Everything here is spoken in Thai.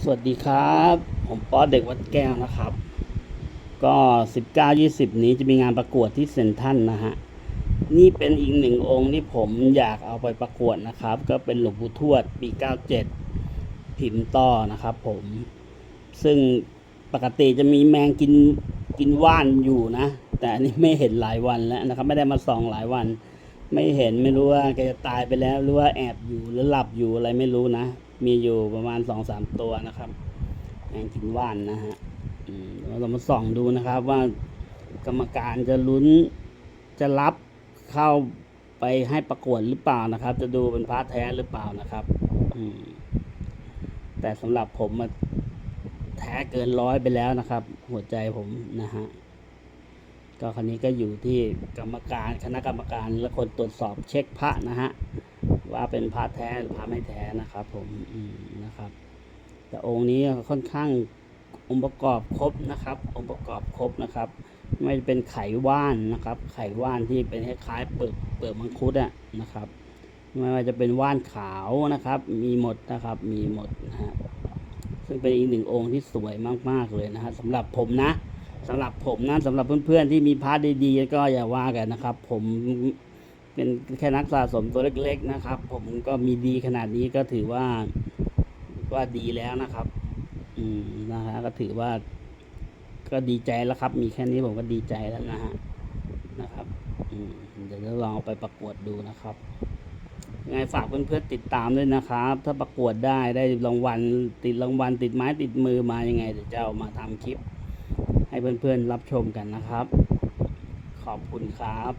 สวัสดีครับ ผมป๊อเด็กวัดแก้วนะครับ ก็ 19-20 นี้จะมีงานประกวดที่เซนทันนะฮะ นี่เป็นอีกหนึ่งองค์ที่ผมอยากเอาไปประกวดนะครับ ก็เป็นหลวงปู่ทวดปี 97 พิมพ์ต่อนะครับผม ซึ่งปกติจะมีแมงกินกินว่านอยู่นะ แต่อันนี้ไม่เห็นหลายวันแล้วนะครับ ไม่ได้มาส่องหลายวัน ไม่เห็นไม่รู้ว่าแกจะตายไปแล้วหรือว่าแอบอยู่หรือหลับอยู่อะไรไม่รู้นะ มีอยู่ประมาณสองสามตัวนะครับแมงกินว่านนะฮะอืมเรามาส่องดูนะครับว่ากรรมการจะลุ้นจะรับเข้าไปให้ประกวดหรือเปล่านะครับ จะดูเป็นพระแท้หรือเปล่านะครับแต่สำหรับผมอะแท้เกินร้อยไปแล้วนะครับ หัวใจผมนะฮะก็คราวนี้ก็อยู่ที่กรรมการคณะกรรมการและคนตรวจสอบเช็คพระนะฮะ ว่าเป็นพระแท้หรือพระไม่แท้นะครับผมมนะครับ แต่องค์นี้ค่อนข้างองค์ประกอบครบนะครับ องค์ประกอบครบนะครับ ไม่เป็นไขว่านนะครับ ไขว่านที่เป็นคล้ายๆเปลือกเปลือกมังคุดอะนะครับ ไม่ว่าจะเป็นว่านขาวนะครับ มีหมดนะครับ มีหมดนะฮะซึ่งเป็นอีกหนึ่งองค์ที่สวยมาก ๆ เลยนะฮะสำหรับผมนะสำหรับผมนะสำหรับเพื่อนๆที่มีพาร์ทดีๆก็อย่าว่ากันนะครับ ผม เป็นแค่นักสะสมตัวเล็ก ๆนะครับ ผมก็มีดีขนาดนี้ก็ถือว่าว่าดีแล้วนะครับ อืมนะฮะก็ถือว่า ก็ดีใจแล้วครับ มีแค่นี้ผมก็ดีใจแล้วนะฮะนะครับ อืมเดี๋ยวจะลองไปประกวดดูนะครับยังไงฝากเพื่อนๆติดตามด้วยนะครับ ถ้าประกวดได้ได้รางวัลติดรางวัลติดไม้ติดมือมายังไงเดี๋ยวจะเอามาทำคลิป ให้เพื่อนๆรับชมกันนะครับ ขอบคุณครับ